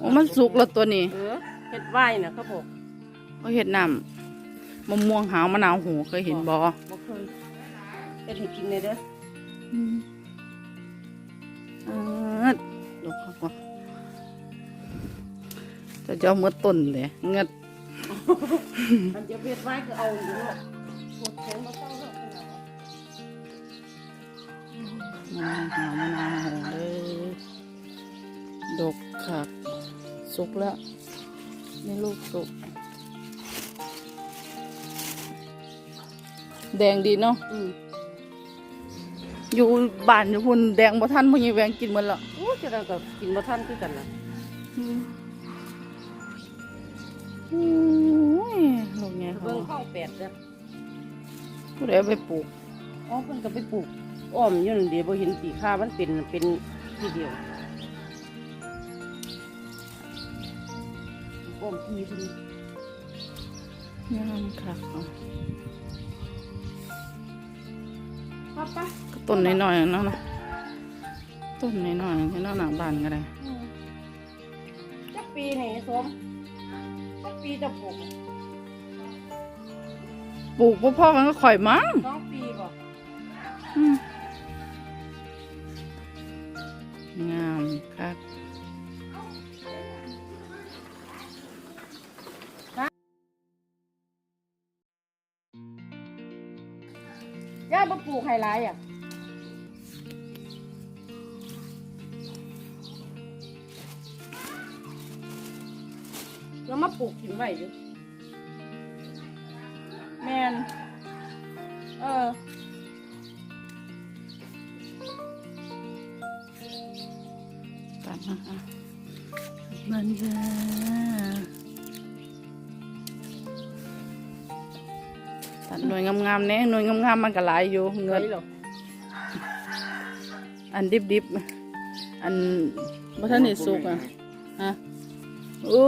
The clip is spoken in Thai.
โอ้มันสุกแล้วตัวนี้เออเฮ็ดไว้น่ะเขาบอกเขาเห็ดน้ำมะม่วงหาวมะนาวโหูเคยเห็นบ่บ่เคยเฮ็ดให้กินเลยเด้ออืมอ่าดอกครับว่าจะเจ้าเมื่อต้นเลยเงิดอันจะเฮ็ดไว้ก็เอาอยู่เนาะปวดแขนบ่เศร้าเนาะมะนาวหาวมะนาวโหูเลยดกค่ะ สุกแล้วนี่ลูกสุก แดงดีเนาะอืมอยู่บ้านอยู่พุ่นแดงบ่ทันพ่อใหญ่แหวงกินหมดแล้วโอ้จะได้ก็กินบ่ทันคือกันล่ะอืมโอ้ยลูกไงเขาเบิ่งข้องแปดเด้อผู้ใดเอาไปปลูกอ๋อเพิ่นก็ไปปลูกอ้อมอยู่นั่นเดี๋ยวบ่เห็นสีค่ามันเป็นเป็นทีเดียว อ้อมทีเพิ่นงามค่ะป้าป้าก็ต้นน้อยๆเนาะนะต้นน้อยๆที่หน้าหน้าบ้านก็ได้จักปีนี่สมจักปีจะปลูกปลูกพ่อๆกันก็ข่อยมั้งสองปีบ่ ย่าบ่ปลูกไฮไลท์อะแล้วมาปลูกถิ่นไว้อยู่แมนเออตัดมาอะมันจะ ตัดหน่วยงามๆเนี่ยหน่วยงามๆมันก็หลายอยู่เงินไว้หรออันดิบดิบๆอันบ่ทันได้สุกอะฮะโอ้